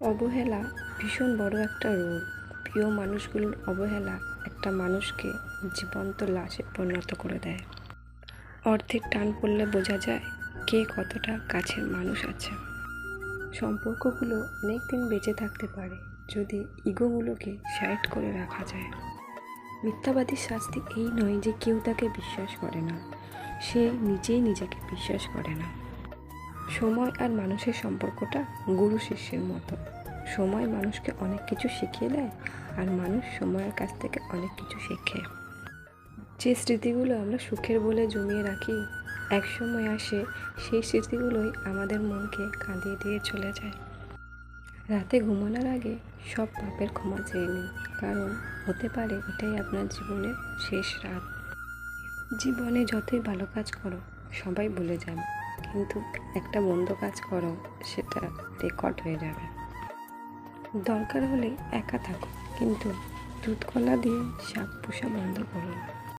অবহেলা ভীষণ বড় একটা রোগ। প্রিয় মানুষগুলোর অবহেলা একটা মানুষকে জীবন্ত লাশে পরিণত করে দেয়। অর্ধেক টান পড়লে বোঝা যায় কে কতটা কাছের মানুষ আছে। সম্পর্কগুলো অনেক দিন বেঁচে থাকতে পারে যদি ইগোগুলোকে সাইড করে রাখা যায়। মিথ্যাবাদীর শাস্তি এই নয় যে কেউ তাকে বিশ্বাস করে না। সে নিজেই নিজেকে বিশ্বাস করে না। সময় আর মানুষের সম্পর্কটা গুরু শিষ্যের মতো। সময় মানুষকে অনেক কিছু শিখিয়ে দেয় আর মানুষ সময়ের কাছ থেকে অনেক কিছু শেখে। যে স্মৃতিগুলো আমরা সুখের বলে জমিয়ে রাখি, এক সময় আসে সেই স্মৃতিগুলোই আমাদের মনকে কাঁদিয়ে দিয়ে চলে যায়। রাতে ঘুমানোর আগে সব পাপের ক্ষমা চেয়ে নিন, কারণ হতে পারে এটাই আপনার জীবনের শেষ রাত। জীবনে যতই ভালো কাজ করো, সবাই ভুলে যাবে। কিন্তু একটা মন্দ কাজ করো, সেটা রেকর্ড হয়ে যাবে। দরকার হলে একা থাকো, কিন্তু দুধ কলা দিয়ে শাক পোষা বন্ধ করো না।